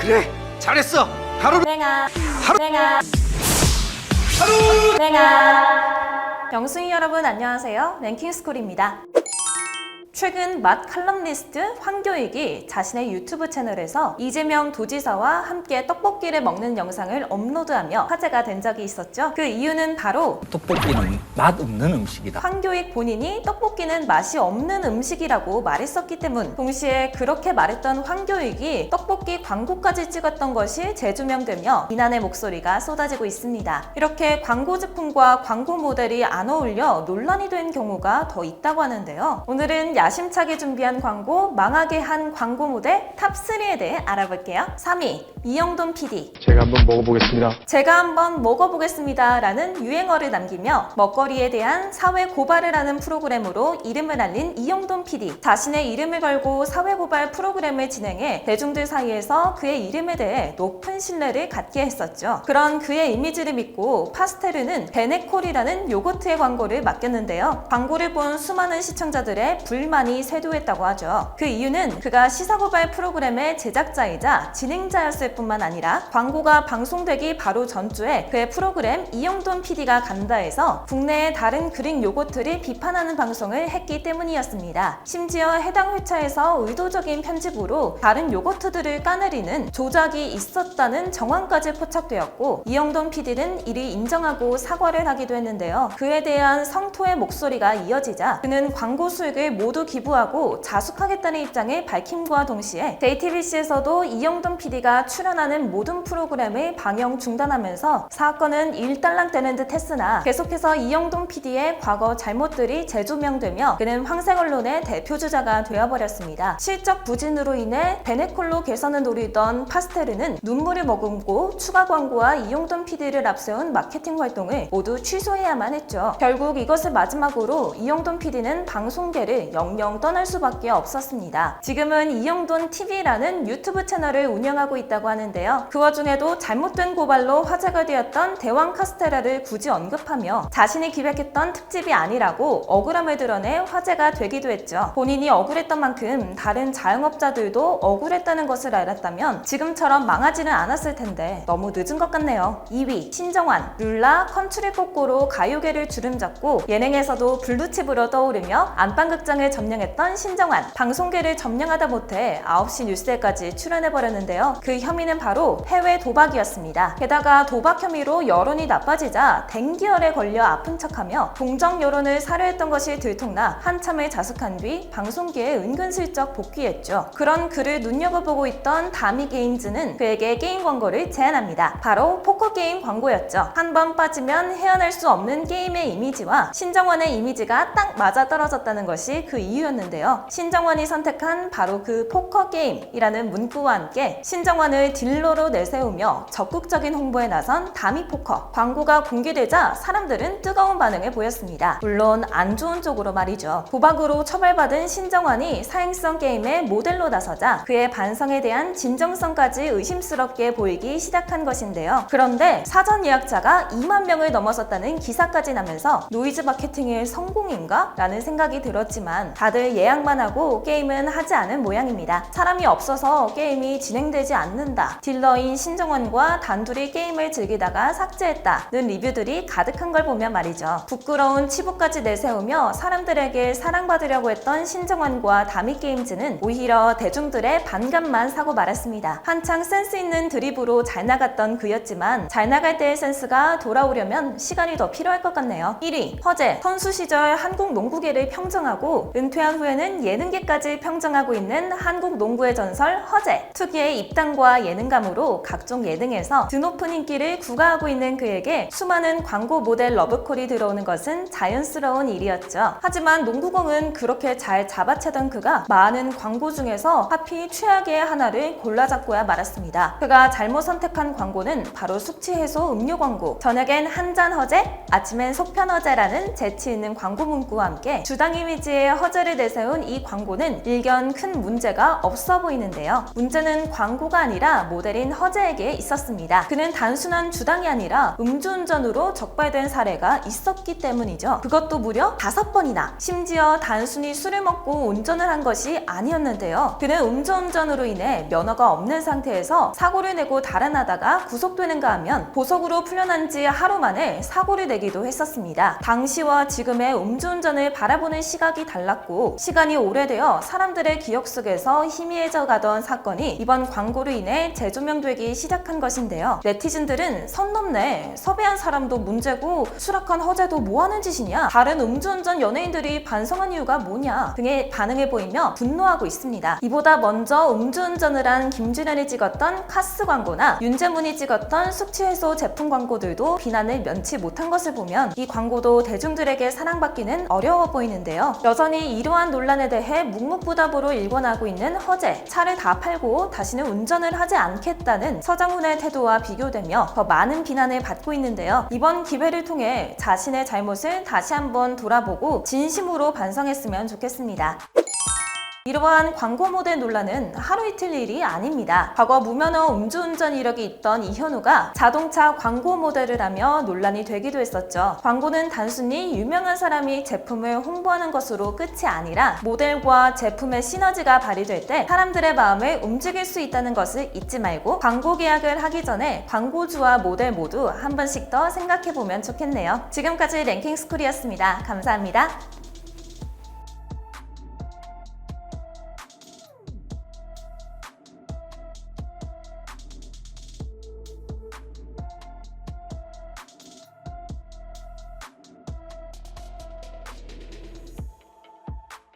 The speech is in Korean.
그래 잘했어. 하루 땡아. 하루 땡아. 하루 땡아. 영승이 여러분 안녕하세요. 랭킹스쿨입니다 최근 맛 칼럼니스트 황교익이 자신의 유튜브 채널에서 이재명 도지사와 함께 떡볶이를 먹는 영상을 업로드하며 화제가 된 적이 있었죠. 그 이유는 바로 떡볶이는 맛 없는 음식이다. 황교익 본인이 떡볶이는 맛이 없는 음식이라고 말했었기 때문 동시에 그렇게 말했던 황교익이 떡볶이 광고까지 찍었던 것이 재조명되며 비난의 목소리가 쏟아지고 있습니다. 이렇게 광고 제품과 광고 모델이 안 어울려 논란이 된 경우가 더 있다고 하는데요. 오늘은 야심차게 준비한 광고 망하게 한 광고 모델 탑3에 대해 알아볼게요. 3위 이영돈 PD 제가 한번 먹어보겠습니다. 제가 한번 먹어보겠습니다 라는 유행어를 남기며 먹거리에 대한 사회 고발을 하는 프로그램으로 이름을 알린 이영돈 PD. 자신의 이름을 걸고 사회 고발 프로그램을 진행해 대중들 사이에서 그의 이름에 대해 높은 신뢰를 갖게 했었죠. 그런 그의 이미지를 믿고 파스테르는 베네콜이라는 요거트의 광고를 맡겼는데요. 광고를 본 수많은 시청자들의 불만이 쇄도했다고 하죠. 그 이유는 그가 시사고발 프로그램의 제작자이자 진행자였을 뿐만 아니라 광고가 방송되기 바로 전주에 그의 프로그램 이영돈 PD가 간다 해서 국내의 다른 그릭 요거트를 비판하는 방송을 했기 때문이었습니다. 심지어 해당 회차에서 의도적인 편집으로 다른 요거트들을 까내리는 조작이 있었다는 정황까지 포착되었고 이영돈 PD는 이를 인정하고 사과를 하기도 했는데요. 그에 대한 성토의 목소리가 이어지자 그는 광고 수익을 모두 기부하고 자숙하겠다는 입장을 밝힘과 동시에 JTBC에서도 이영돈 PD가 출연 하는 모든 프로그램을 방영 중단하면서 사건은 일단락되는 듯 했으나 계속해서 이영돈 PD의 과거 잘못들이 재조명되며 그는 황색 언론의 대표주자가 되어버렸습니다. 실적 부진으로 인해 베네콜로 개선을 노리던 파스테르는 눈물을 머금고 추가 광고와 이용돈 PD를 앞세운 마케팅 활동을 모두 취소해야만 했죠. 결국 이것을 마지막으로 이용돈 PD는 방송계를 영영 떠날 수밖에 없었습니다. 지금은 이용돈 TV라는 유튜브 채널을 운영하고 있다고 하는데요. 그 와중에도 잘못된 고발로 화제가 되었던 대왕 카스테라를 굳이 언급하며 자신이 기획했던 특집이 아니라고 억울함을 드러내 화제가 되기도 했죠. 본인이 억울했던 만큼 다른 자영업자들도 억울했다는 것을 알았다면 지금처럼 망하지는 않았을 텐데 너무 늦은 것 같네요. 2위 신정환 룰라 컨츄리 꼬꼬로 가요계를 주름잡고 예능에서도 블루칩으로 떠오르며 안방극장을 점령했던 신정환 방송계를 점령하다 못해 9시 뉴스에까지 출연해버렸는데요. 그 혐의는 바로 해외 도박이었습니다. 게다가 도박 혐의로 여론이 나빠지자 댕기열에 걸려 아픈 척하며 동정 여론을 사려했던 것이 들통나 한참을 자숙한 뒤 방송계에 은근슬쩍 복귀했죠. 그런 그를 눈여겨보고 있던 다미 게임즈는 그에게 게임 광고를 제안합니다. 바로 포커 게임 광고였죠. 한 번 빠지면 헤어날 수 없는 게임의 이미지와 신정원의 이미지가 딱 맞아 떨어졌다는 것이 그 이유였는데요. 신정원이 선택한 바로 그 포커 게임이라는 문구와 함께 신정원을 딜러로 내세우며 적극적인 홍보에 나선 다미 포커 광고가 공개되자 사람들은 뜨거운 반응을 보였습니다. 물론 안 좋은 쪽으로 말이죠. 도박으로 처벌받은 신정환이 사행성 게임의 모델로 나서자 그의 반성에 대한 진정성까지 의심스럽게 보이기 시작한 것인데요. 그런데 사전 예약자가 2만 명을 넘어섰다는 기사까지 나면서 노이즈 마케팅의 성공인가? 라는 생각이 들었지만 다들 예약만 하고 게임은 하지 않은 모양입니다. 사람이 없어서 게임이 진행되지 않는 다. 딜러인 신정원과 단둘이 게임을 즐기다가 삭제했다는 리뷰들이 가득한 걸 보면 말이죠. 부끄러운 치부까지 내세우며 사람들에게 사랑받으려고 했던 신정원과 다미 게임즈는 오히려 대중들의 반감만 사고 말았습니다. 한창 센스 있는 드립으로 잘 나갔던 그였지만 잘 나갈 때의 센스가 돌아오려면 시간이 더 필요할 것 같네요. 1위 허재 선수 시절 한국 농구계를 평정하고 은퇴한 후에는 예능계까지 평정하고 있는 한국 농구의 전설 허재 특유의 입담과 예능감으로 각종 예능에서 드높은 인기를 구가하고 있는 그에게 수많은 광고 모델 러브콜이 들어오는 것은 자연스러운 일이었죠. 하지만 농구공은 그렇게 잘 잡아채던 그가 많은 광고 중에서 하필 최악의 하나를 골라잡고야 말았습니다. 그가 잘못 선택한 광고는 바로 숙취 해소 음료 광고. 저녁엔 한잔 허재, 아침엔 속편 허재라는 재치 있는 광고 문구와 함께 주당 이미지의 허재 허재를 내세운 이 광고는 일견 큰 문제가 없어 보이는데요. 문제는 광고가 아니라 모델인 허재에게 있었습니다. 그는 단순한 주당이 아니라 음주운전으로 적발된 사례가 있었기 때문이죠. 그것도 무려 다섯 번이나. 심지어 단순히 술을 먹고 운전을 한 것이 아니었는데요. 그는 음주운전으로 인해 면허가 없는 상태에서 사고를 내고 달아나다가 구속되는가 하면 보석으로 풀려난 지 하루 만에 사고를 내기도 했었습니다. 당시와 지금의 음주운전을 바라보는 시각이 달랐고 시간이 오래되어 사람들의 기억 속에서 희미해져 가던 사건이 이번 광고로 인해 재조명되기 시작한 것인데요. 네티즌들은 선 넘네. 섭외한 사람도 문제고 수락한 허재도 뭐 하는 짓이냐? 다른 음주운전 연예인들이 반성한 이유가 뭐냐? 등의 반응을 보이며 분노하고 있습니다. 이보다 먼저 음주운전을 한 김준현이 찍었던 카스 광고나 윤재문이 찍었던 숙취해소 제품 광고들도 비난을 면치 못한 것을 보면 이 광고도 대중들에게 사랑받기는 어려워 보이는데요. 여전히 이러한 논란에 대해 묵묵부답으로 일관하고 있는 허재, 차를 다 팔고 다시는 운전을 하지 않겠다는 서장훈의 태도와 비교되며 더 많은 비난을 받고 있는데요. 이번 기회를 통해 자신의 잘못을 다시 한번 돌아보고 진심으로 반성했으면 좋겠습니다. 이러한 광고 모델 논란은 하루 이틀 일이 아닙니다. 과거 무면허 음주운전 이력이 있던 이현우가 자동차 광고 모델을 하며 논란이 되기도 했었죠. 광고는 단순히 유명한 사람이 제품을 홍보하는 것으로 끝이 아니라 모델과 제품의 시너지가 발휘될 때 사람들의 마음을 움직일 수 있다는 것을 잊지 말고 광고 계약을 하기 전에 광고주와 모델 모두 한 번씩 더 생각해 보면 좋겠네요. 지금까지 랭킹스쿨이었습니다. 감사합니다.